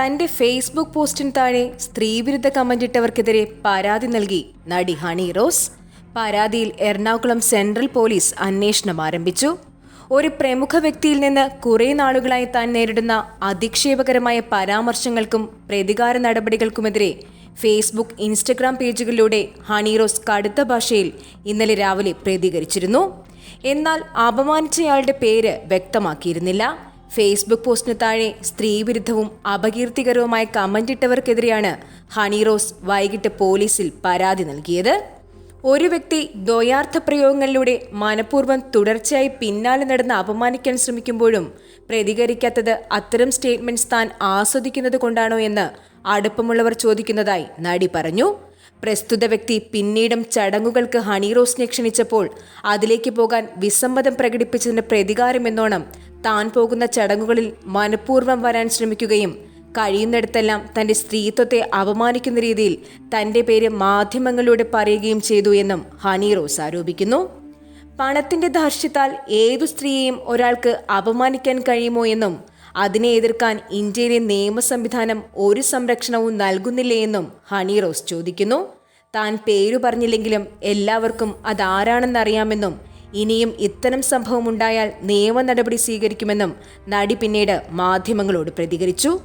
തന്റെ ഫേസ്ബുക്ക് പോസ്റ്റിന് താഴെ സ്ത്രീവിരുദ്ധ കമന്റിട്ടവർക്കെതിരെ പരാതി നൽകി. നടി ഹണി റോസ് പരാതിയിൽ എറണാകുളം സെൻട്രൽ പോലീസ് അന്വേഷണം ആരംഭിച്ചു. ഒരു പ്രമുഖ വ്യക്തിയിൽ നിന്ന് കുറെ നാളുകളായി താൻ നേരിടുന്ന അധിക്ഷേപകരമായ പരാമർശങ്ങൾക്കും പ്രതികാര നടപടികൾക്കുമെതിരെ ഫേസ്ബുക്ക് ഇൻസ്റ്റഗ്രാം പേജുകളിലൂടെ ഹണി റോസ് കടുത്ത ഭാഷയിൽ ഇന്നലെ രാവിലെ പ്രതികരിച്ചിരുന്നു. എന്നാൽ അപമാനിച്ചയാളുടെ പേര് വ്യക്തമാക്കിയിരുന്നില്ല. ഫേസ്ബുക്ക് പോസ്റ്റിന് താഴെ സ്ത്രീവിരുദ്ധവും അപകീർത്തികരവുമായ കമന്റിട്ടവർക്കെതിരെയാണ് ഹണി റോസ് വൈകിട്ട് പോലീസിൽ പരാതി നൽകിയത്. ഒരു വ്യക്തി ദ്വയാർത്ഥ പ്രയോഗങ്ങളിലൂടെ മനഃപൂർവം തുടർച്ചയായി പിന്നാലെ നടന്ന് അപമാനിക്കാൻ ശ്രമിക്കുമ്പോഴും പ്രതികരിക്കാത്തത് അത്തരം സ്റ്റേറ്റ്മെന്റ്സ് താൻ ആസ്വദിക്കുന്നത് കൊണ്ടാണോ എന്ന് അടുപ്പമുള്ളവർ ചോദിക്കുന്നതായി നടി പറഞ്ഞു. പ്രസ്തുത വ്യക്തി പിന്നീടും ചടങ്ങുകൾക്ക് ഹണി റോസിനെ ക്ഷണിച്ചപ്പോൾ അതിലേക്ക് പോകാൻ വിസമ്മതം പ്രകടിപ്പിച്ചതിന് പ്രതികാരമെന്നോണം താൻ പോകുന്ന ചടങ്ങുകളിൽ മനഃപൂർവം വരാൻ ശ്രമിക്കുകയും കഴിയുന്നിടത്തെല്ലാം തന്റെ സ്ത്രീത്വത്തെ അപമാനിക്കുന്ന രീതിയിൽ തന്റെ പേര് മാധ്യമങ്ങളിലൂടെ പറയുകയും ചെയ്തു എന്നും ഹണി റോസ് ആരോപിക്കുന്നു. പണത്തിന്റെ ധാർഷ്ട്യത്താൽ ഏതു സ്ത്രീയെയും ഒരാൾക്ക് അപമാനിക്കാൻ കഴിയുമോ എന്നും അതിനെ എതിർക്കാൻ ഇന്ത്യയിലെ നിയമ സംവിധാനം ഒരു സംരക്ഷണവും നൽകുന്നില്ലേ എന്നും ഹണി റോസ് ചോദിക്കുന്നു. താൻ പേരു പറഞ്ഞില്ലെങ്കിലും എല്ലാവർക്കും അതാരാണെന്നറിയാമെന്നും ഇനിയും ഇത്തരം സംഭവം ഉണ്ടായാൽ നിയമ നടപടി സ്വീകരിക്കുമെന്നും നടി പിന്നീട് മാധ്യമങ്ങളോട് പ്രതികരിച്ചു